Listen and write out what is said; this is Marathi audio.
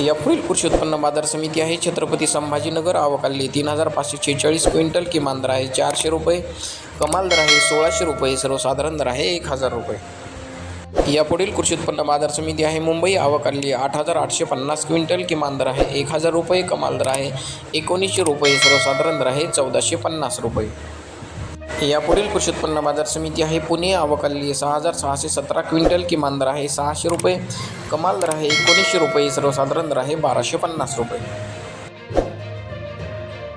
यापुढील कृषी उत्पन्न बाजार समिती आहे. छत्रपती संभाजीनगर आवक तीन हजार पाचशे छेचाळीस क्विंटल किमान दर आहे. चारशे रुपये कमाल दर आहे. सोळाशे रुपये सर्वसाधारण दर आहे. एक हजार रुपये. यापुढील कृषी उत्पन्न बाजार समिती आहे. मुंबई आवक आठ हजार आठशे पन्नास क्विंटल किमान दर आहे. एक हजार रुपये कमाल दर आहे. एकोणीसशे रुपये सर्वसाधारण दर आहे. चौदाशे पन्नास रुपये. यापुढील कृषी उत्पन्न बाजार समिती आहे पुणे आवक सहा हजार सहाशे सतरा क्विंटल किमान दर आहे सहाशे रुपये कमाल दर आहे एकोणीसशे रुपये सर्वसाधारण दर आहे बाराशे पन्नास रुपये.